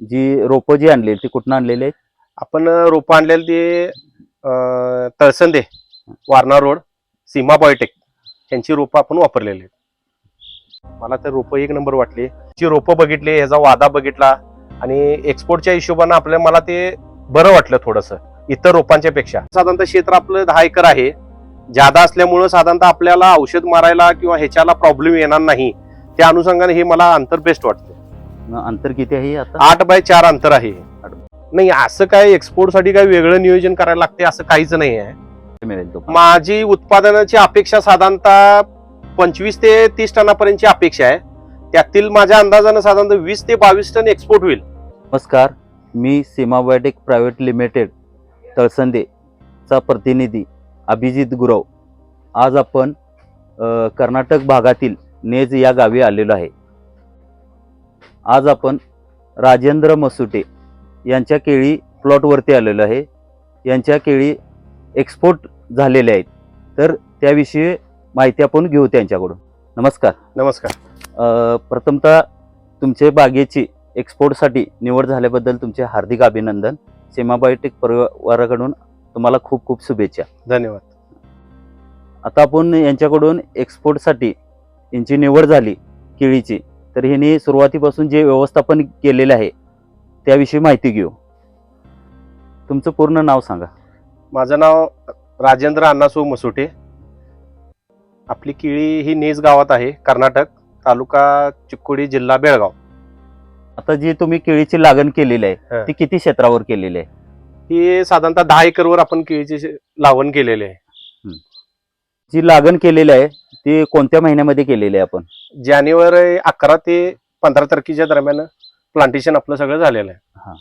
जी रोपं जी आणले ती कुठनं आणलेली आहेत? आपण रोपं आणलेली ते तळसंदे वारणा रोड सीमा बायोटेक यांची रोपं आपण वापरलेली आहेत. मला तर रोपं एक नंबर वाटली. जी रोपं बघितली ह्याचा वादा बघितला आणि एक्सपोर्टच्या हिशोबानं आपल्याला मला ते बरं वाटलं थोडंसं इतर रोपांच्या पेक्षा. साधारणतः क्षेत्र आपलं दहा एकर आहे. जादा असल्यामुळं साधारणतः आपल्याला औषध मारायला किंवा ह्याच्याला प्रॉब्लेम येणार नाही. त्या अनुषंगाने हे मला अंतर बेस्ट वाटतं. अंतर किती आहे आता? आठ बाय चार अंतर आहे. नाही असं काय एक्सपोर्टसाठी काही वेगळं नियोजन करायला लागते असं काहीच नाही आहे. मिळेल तो माझी उत्पादनाची अपेक्षा साधारणतः पंचवीस ते तीस टनापर्यंतची अपेक्षा आहे. त्यातील माझ्या अंदाजानं साधारणतः वीस ते बावीस टन एक्सपोर्ट होईल. नमस्कार मी सीमा बायोटेक प्रायव्हेट लिमिटेड तळसंदेचा प्रतिनिधी अभिजित गुरव. आज आपण कर्नाटक भागातील नेज या गावी आलेलो आहे. आज आपण राजेंद्र मसुटे यांच्या केळी प्लॉटवरती आलेलो आहे. यांच्या केळी एक्सपोर्ट झालेल्या आहेत. तर त्याविषयी माहिती आपण घेऊ त्यांच्याकडून. नमस्कार. नमस्कार. प्रथमतः तुमचे बागेची एक्सपोर्टसाठी निवड झाल्याबद्दल तुमचे हार्दिक अभिनंदन. सीमा बायोटेक परिवाराकडून तुम्हाला खूप खूप शुभेच्छा. धन्यवाद. आता आपण यांच्याकडून एक्सपोर्टसाठी यांची निवड झाली केळीची. तर ह्यांनी सुरुवातीपासून जे व्यवस्थापन केलेलं आहे त्याविषयी माहिती घेऊ. तुमचं पूर्ण नाव सांगा. माझं नाव राजेंद्र अण्णासू मसुटे. आपली केळी ही नेस गावात आहे कर्नाटक तालुका चिक्कोडी जिल्हा बेळगाव. आता जी तुम्ही केळीची लागण केलेली आहे. ती किती क्षेत्रावर केलेली आहे? ही साधारणतः दहा एकरवर आपण केळीची लावण केलेली आहे. जी लागण केलेली आहे ती कोणत्या महिन्यामध्ये केलेली आहे आपण? जानेवारी अकरा ते पंधरा तारखेच्या दरम्यान प्लांटेशन आपलं सगळं झालेलं आहे.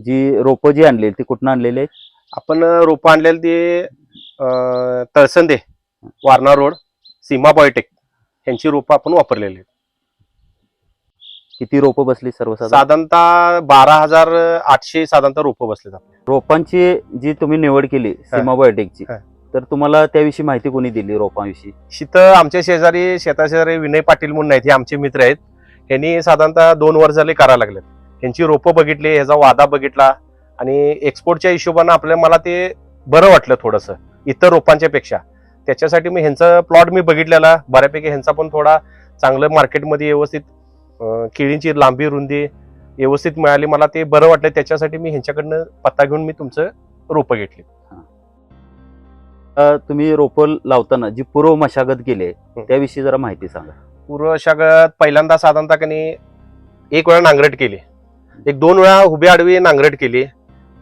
जी रोपं जी आणलेली ती कुठून आणलेली आहेत? आपण रोपं आणलेली ते अं, तळसंदे वारणा रोड सीमा बायोटेक यांची रोपं आपण वापरलेली आहेत. किती रोपं बसली सर्वसाधारण? साधारणतः बारा हजार आठशे साधारणतः रोपं बसलेत आपले. रोपांची जी तुम्ही निवड केली सीमा बायोटेकची हा. तर तुम्हाला त्याविषयी माहिती कोणी दिली रोपांविषयी? शीतं आमच्या शेजारी शेताशेजारी विनय पाटील म्हणून आहेत हे आमचे मित्र आहेत. ह्यांनी साधारणतः दोन वर्ष झाले करायला लागलेत. ह्यांची रोपं बघितली ह्याचा वादा बघितला आणि एक्सपोर्टच्या हिशोबानं आपल्याला मला ते बरं वाटलं थोडंसं इतर रोपांच्या पेक्षा. त्याच्यासाठी मी ह्यांचा प्लॉट मी बघितलेला बऱ्यापैकी ह्यांचा पण थोडा चांगलं मार्केटमध्ये व्यवस्थित केळींची लांबी रुंदी व्यवस्थित मिळाली मला ते बरं वाटलं. त्याच्यासाठी मी ह्यांच्याकडनं पत्ता घेऊन मी तुमचं रोपं घेतली. तुम्ही रोपं लावताना जी पूर्व मशागत केली आहे. त्याविषयी जरा माहिती सांगा. पूर्व शागत पहिल्यांदा साधारणतः कनी एक वेळा नांगरट केली. एक दोन वेळा उभी आडवी नांगरट केली.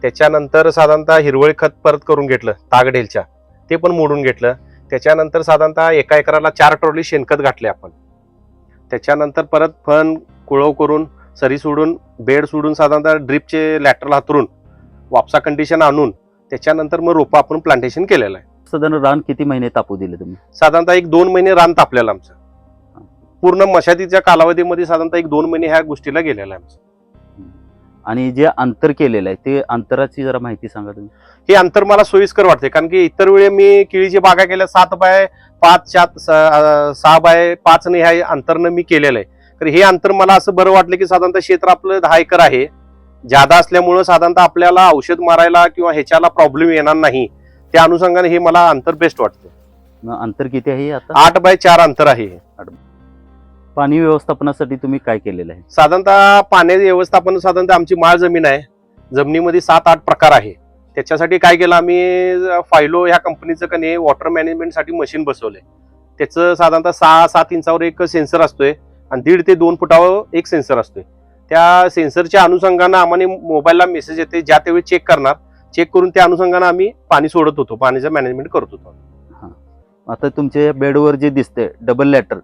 त्याच्यानंतर साधारणतः हिरवळी खत परत करून घेतलं तागडेलच्या. ते पण मोडून घेतलं. त्याच्यानंतर साधारणतः एका एकराला चार ट्रॉली शेणखत घातले आपण. त्याच्यानंतर परत फन कुळव करून सरी सोडून बेड सोडून साधारणतः ड्रिपचे लॅटरल हातरून वापसा कंडिशन आणून त्याच्यानंतर मग रोपं आपण प्लांटेशन केलेलं आहे. साधारण रान किती महिने तापू दिले तुम्ही? साधारणतः एक दोन महिने रान तापलेलं आमचं. पूर्ण मशादीच्या कालावधीमध्ये साधारणतः एक दोन महिने ह्या गोष्टीला गेलेला आहे आमचं. आणि जे अंतर केलेलं आहे ते अंतराची जरा माहिती सांगा तुम्ही. हे अंतर मला सोयीस्कर वाटते कारण की इतर वेळी मी केळीची बागा केल्या सात बाय पाच सात सहा बाय पाच ने ह्या अंतरनं मी केलेलं आहे. तर हे अंतर मला असं बरं वाटलं की साधारणतः क्षेत्र आपलं दहा एकर आहे. जादा असल्यामुळं साधारणतः आपल्याला औषध मारायला किंवा ह्याच्याला प्रॉब्लेम येणार नाही. त्या अनुषंगाने हे मला अंतर बेस्ट वाटतं. मग अंतर किती आहे आता? आठ बाय चार अंतर आहे हे. पाणी व्यवस्थापनासाठी तुम्ही काय केलेलं आहे? साधारणतः पाण्याचे व्यवस्थापन साधारणतः आमची माळ जमीन आहे. जमिनीमध्ये सात आठ प्रकार आहे. त्याच्यासाठी काय केलं आम्ही फायलो ह्या कंपनीचं कने वॉटर मॅनेजमेंटसाठी मशीन बसवलंय. त्याचं साधारणतः सहा सात इंचावर एक सेन्सर असतोय आणि दीड ते दोन फुटावर एक सेन्सर असतोय. त्या सेन्सरच्या अनुषंगानं आम्हाला मोबाईलला मेसेज येते. ज्या त्यावेळी चेक करणार चेक करून त्या अनुषंगानं आम्ही पाणी सोडत होतो पाण्याचं मॅनेजमेंट करत होतो. आता तुमच्या बेडवर जे दिसते डबल लॅटर.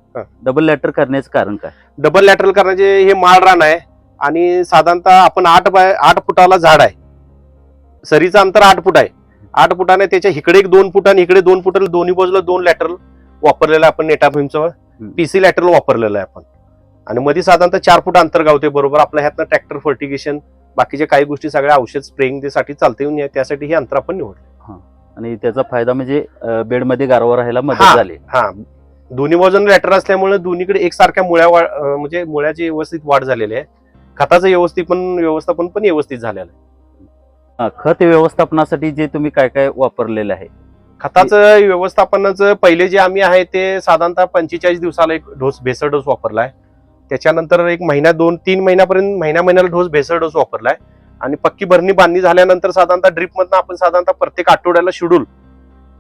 डबल लॅटर करण्याचं कारण काय? डबल लॅटरल करण्याचे हे माळ रान आहे आणि साधारणतः आपण आठ बाय आठ फुटाला झाड आहे. सरीचं अंतर आठ फूट आहे. आठ फुटाने त्याच्या इकडे एक दोन फूट आणि इकडे दोन फुट दोन्ही बाजूला दोन लॅटरल वापरलेलं आपण नेटाफिमचं पीसी लॅटरल वापरलेलं आहे आपण. आणि मध्ये साधारणतः चार फूट अंतर गावते बरोबर. आपल्या ह्यातनं ट्रॅक्टर फर्टिगेशन बाकीच्या काही गोष्टी सगळ्या औषध स्प्रेइंगसाठी चालते येऊन त्यासाठी हे अंतर आपण निवडलं. आणि त्याचा फायदा म्हणजे बेडमध्ये गारवा राहायला मदत. झाली. हा. दोन्ही बाजून लॅटर असल्यामुळे दोन्हीकडे एकसारख्या मुळ्या म्हणजे मुळ्याची व्यवस्थित वाढ झालेली आहे. खताचं व्यवस्थित व्यवस्थापन पण व्यवस्थित झालेलं आहे. खत व्यवस्थापनासाठी जे तुम्ही काय काय वापरलेलं आहे? खताचं व्यवस्थापनाचं पहिले जे आम्ही आहे ते साधारणतः पंचेचाळीस दिवसाला एक डोस भेसळ डोस वापरलाय त्याच्यानंतर एक महिना दोन तीन महिन्यापर्यंत महिन्या महिन्याला डोस भेसळ डोस वापरलाय. आणि पक्की भरणी बांधणी झाल्यानंतर साधारणतः ड्रीप मधनं आपण साधारणतः प्रत्येक आठवड्याला शेड्यूल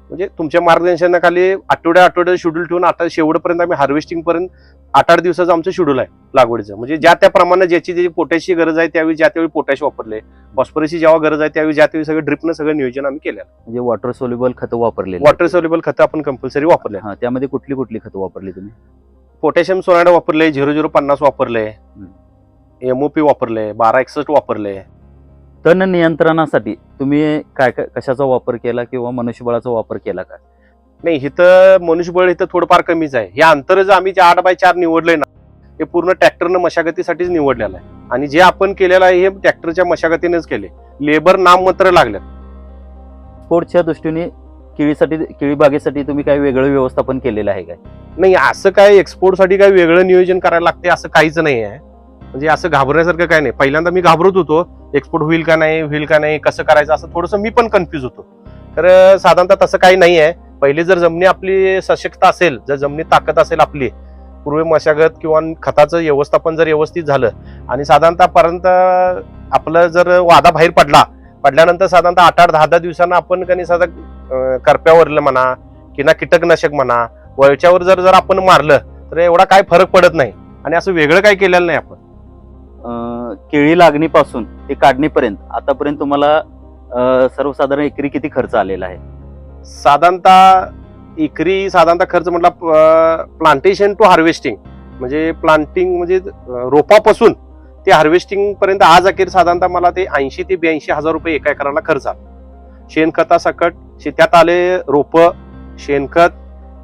म्हणजे तुमच्या मार्गदर्शनाखाली आठवड्या आठवड्याला शेड्यूल ठेवून आता शेवटपर्यंत आम्ही हार्वेस्टिंग पर्यंत आठ आठ दिवसाचं आमचं शेड्यूल आहे लागवडीचं. म्हणजे ज्या त्या प्रमाणात ज्याची ज्याची पोटॅशची गरज आहे त्यावेळी ज्या त्यावेळी पोटॅश वापरले फॉस्फरसची जेव्हा गरज आहे त्यावेळी ज्या त्यावेळी सगळं ड्रिपनं सगळं नियोजन आम्ही केलं म्हणजे वॉटर सोल्युबल खतं वापरलेली. वॉटर सोल्युबल खतं आपण कंपल्सरी वापरले हा त्यामध्ये कुठली कुठली खतं वापरली तुम्ही? पोटॅशियम सोनाडा वापरले झिरो झिरो पन्नास वापरले एमओपी वापरले बारा एकसष्ट वापरले. तण नियंत्रणासाठी तुम्ही काय काय कशाचा वापर केला किंवा मनुष्यबळाचा वापर केला का? नाही इथं मनुष्यबळ इथं थोडंफार कमीच आहे. हे अंतर जे आम्ही जे आठ बाय चार निवडलंय ना हे पूर्ण ट्रॅक्टरनं मशागतीसाठीच निवडलेलं आहे. आणि जे आपण केलेलं आहे हे ट्रॅक्टरच्या मशागतीनेच केले. लेबर नाममात्र लागले स्पोर्टच्या दृष्टीने केळीसाठी केळी बागेसाठी तुम्ही काही वेगळं व्यवस्थापन केलेलं आहे काय? नाही असं काय एक्सपोर्टसाठी काय वेगळं नियोजन करायला लागते असं काहीच नाही आहे. म्हणजे असं घाबरण्यासारखं काय नाही. पहिल्यांदा मी घाबरत होतो एक्सपोर्ट होईल का नाही होईल का नाही कसं करायचं असं थोडंसं मी पण कन्फ्यूज होतो. तर साधारणतः तसं काही नाही आहे. पहिले जर जमिनी आपली सशक्त असेल जर जमिनीत ताकद असेल आपली पूर्व मशागत किंवा खताचं व्यवस्थापन जर व्यवस्थित झालं आणि साधारणतःपर्यंत आपलं जर वादा बाहेर पडला पडल्यानंतर साधारणतः आठ आठ दहा दहा दिवसांना आपण कधी साधा करप्यावरलं म्हणा किंवा कीटकनाशक म्हणा वळच्यावर जर जर आपण मारलं तर एवढा काय फरक पडत नाही. आणि असं वेगळं काय केलेलं नाही आपण. केळी लागणीपासून ते काढणीपर्यंत आतापर्यंत तुम्हाला सर्वसाधारण एकरी किती खर्च आलेला आहे? साधारणतः एकरी साधारणतः खर्च म्हटला प्लांटेशन टू हार्वेस्टिंग म्हणजे प्लांटिंग म्हणजे रोपापासून ते हार्वेस्टिंग पर्यंत आज अखेर साधारणतः मला ते ऐंशी ते ब्याऐंशी हजार रुपये एका एकराला खर्च आला. शेणखतासकट शेतात आले रोप शेणखत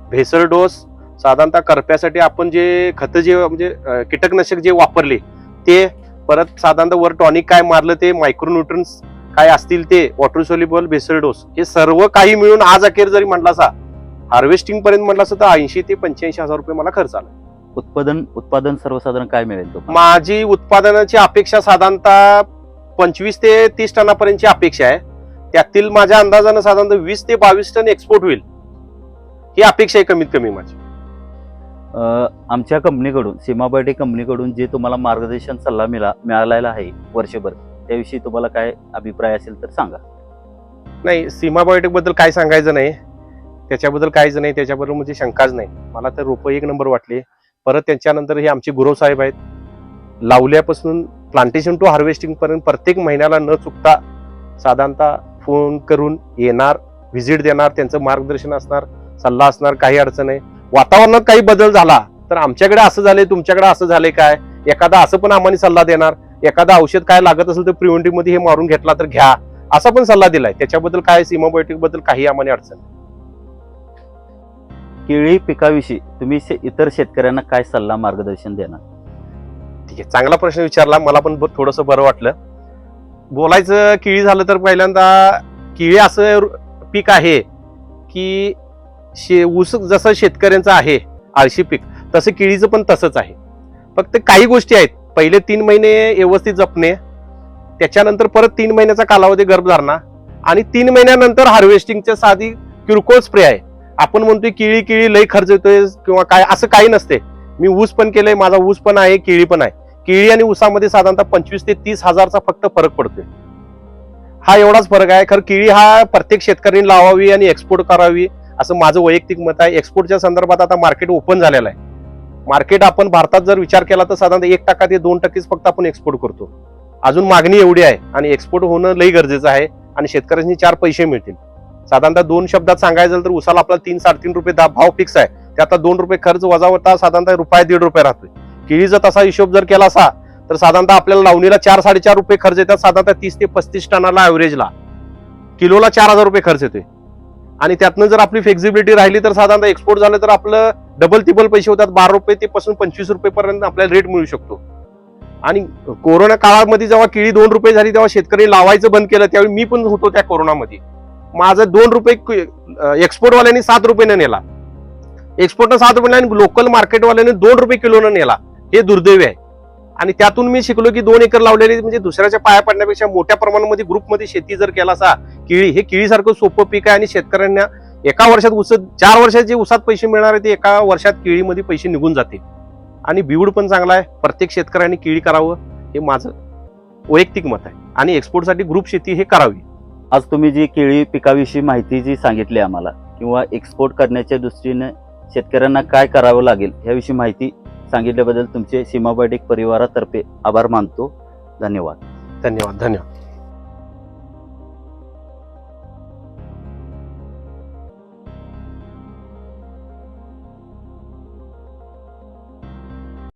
भेसळ डोस साधारणतः करप्यासाठी आपण जे खत जे म्हणजे कीटकनाशक जे वापरले ते परत साधारणतः वर टॉनिक काय मारलं ते मायक्रोन्युट्रन्स काय असतील ते वॉटर सोल्युबल भेसळ डोस हे सर्व काही मिळून आज अखेर जरी म्हटला असा हार्वेस्टिंग पर्यंत म्हटलं असं तर ऐंशी ते पंच्याऐंशी हजार रुपये मला खर्च आला. उत्पादन उत्पादन सर्वसाधारण काय मिळेल तो माझी उत्पादनाची अपेक्षा साधारणतः पंचवीस ते तीस टनापर्यंतची अपेक्षा आहे. त्यातील माझ्या अंदाजानं साधारणतः वीस ते बावीस टन एक्सपोर्ट होईल. ही अपेक्षा आहे कमीत कमी माझी. आमच्या कंपनीकडून सीमाबायोटेक कंपनीकडून जे तुम्हाला मार्गदर्शन सल्ला मिळा मिळालेला आहे वर्षभर त्याविषयी तुम्हाला काय अभिप्राय असेल तर सांगा. नाही सीमा बद्दल काय सांगायचं नाही. त्याच्याबद्दल काहीच नाही त्याच्याबद्दल म्हणजे शंकाच नाही. मला तर रोपं एक नंबर वाटले. परत त्याच्यानंतर हे आमचे गुरव साहेब आहेत. लावल्यापासून प्लांटेशन टू हार्वेस्टिंग पर्यंत प्रत्येक महिन्याला न चुकता साधारणतः फोन करून येणार व्हिजिट देणार त्यांचं मार्गदर्शन असणार सल्ला असणार काही अडचण नाही वातावरणात काही बदल झाला तर आमच्याकडे असं झालंय तुमच्याकडे असं झालंय काय? एखादा असं पण आम्हाला सल्ला देणार एखादा औषध काय लागत असेल तर प्रिव्हेंटिव्हमध्ये हे मारून घेतला तर घ्या असा पण सल्ला दिलाय. त्याच्याबद्दल काय सीमाबायोटिकबद्दल काही आम्हाला अडचण. केळी पिकाविषयी तुम्ही शे- इतर शेतकऱ्यांना काय सल्ला मार्गदर्शन देणार? ठीक आहे चांगला प्रश्न विचारला मला पण थोडस बरं वाटलं. बोलायचं केळी झालं तर पहिल्यांदा किळी असं पीक आहे की शे ऊस जसं शेतकऱ्यांचं आहे आळशी पीक तसं किळीचं पण तसंच आहे. फक्त काही गोष्टी आहेत. पहिले तीन महिने व्यवस्थित जपणे त्याच्यानंतर परत तीन महिन्याचा कालावधी गर्भधारणा आणि तीन महिन्यानंतर हार्वेस्टिंगच्या साधी किरकोळ स्प्रे आहे. आपण म्हणतोय किळी केळी लई खर्च येतोय किंवा काय असं काही नसते. मी ऊस पण केलंय माझा ऊस पण आहे केळी पण आहे. केळी आणि ऊसामध्ये साधारणतः पंचवीस ते तीस हजारचा फक्त फरक पडतोय. हा एवढाच फरक आहे. खरं केळी हा प्रत्येक शेतकऱ्यांनी लावावी आणि एक्सपोर्ट करावी असं माझं वैयक्तिक मत आहे. एक्सपोर्टच्या संदर्भात आता मार्केट ओपन झालेलं आहे. मार्केट आपण भारतात जर विचार केला तर साधारणतः एक टक्का ते दोन टक्केच फक्त आपण एक्सपोर्ट करतो. अजून मागणी एवढी आहे आणि एक्सपोर्ट होणं लई गरजेचं आहे आणि शेतकऱ्यांनी चार पैसे मिळतील. साधारणतः दोन शब्दात सांगायचं झालं तर उसाला आपला तीन साडेतीन रुपये दा- भाव फिक्स आहे. त्यात दोन रुपये खर्च वजा होता साधारणतः रुपये दीड रुपये राहतोय. केळीचा तसा हिशोब जर केला असा तर साधारणतः आपल्याला लावणीला चार साडेचार रुपये खर्च येतात साधारणतः तीस ते पस्तीस टनाला ॲव्हरेजला किलोला चार हजार रुपये खर्च येतोय. आणि त्यातनं जर आपली फ्लेक्झिबिलिटी राहिली तर साधारणतः एक्सपोर्ट झालं तर आपलं डबल तिबल पैसे होतात बारा रुपये ते पासून पंचवीस रुपयेपर्यंत आपल्याला रेट मिळू शकतो. आणि कोरोना काळामध्ये जेव्हा केळी दोन रुपये झाली तेव्हा शेतकरी लावायचं बंद केलं त्यावेळी मी पण होतो त्या कोरोनामध्ये. माझं दोन रुपये एक्सपोर्टवाल्यांनी सात रुपयाने नेला. एक्सपोर्टनं सात रुपये आणि लोकल मार्केटवाल्याने दोन रुपये किलोनं नेला. हे दुर्दैवी आहे. आणि त्यातून मी शिकलो की दोन एकर लावलेली म्हणजे दुसऱ्याच्या पाया पडण्यापेक्षा मोठ्या प्रमाणामध्ये ग्रुपमध्ये शेती जर केला असा केळी हे केळीसारखं सोपं पीक आहे आणि शेतकऱ्यांना एका वर्षात उस चार वर्षात जे ऊसात पैसे मिळणार आहे ते एका वर्षात केळीमध्ये पैसे निघून जाते आणि बिवड पण चांगला आहे. प्रत्येक शेतकऱ्यांनी केळी करावं हे माझं वैयक्तिक मत आहे. आणि एक्सपोर्टसाठी ग्रुप शेती हे करावी. आज तुम्ही जी केळी पिकाविषयी माहिती जी सांगितली आम्हाला किंवा एक्सपोर्ट करण्याच्या दृष्टीने शेतकऱ्यांना काय करावं लागेल याविषयी माहिती सांगितल्याबद्दल तुमचे सीमा परिवारातर्फे आभार मानतो. धन्यवाद. धन्यवाद धन्यवाद.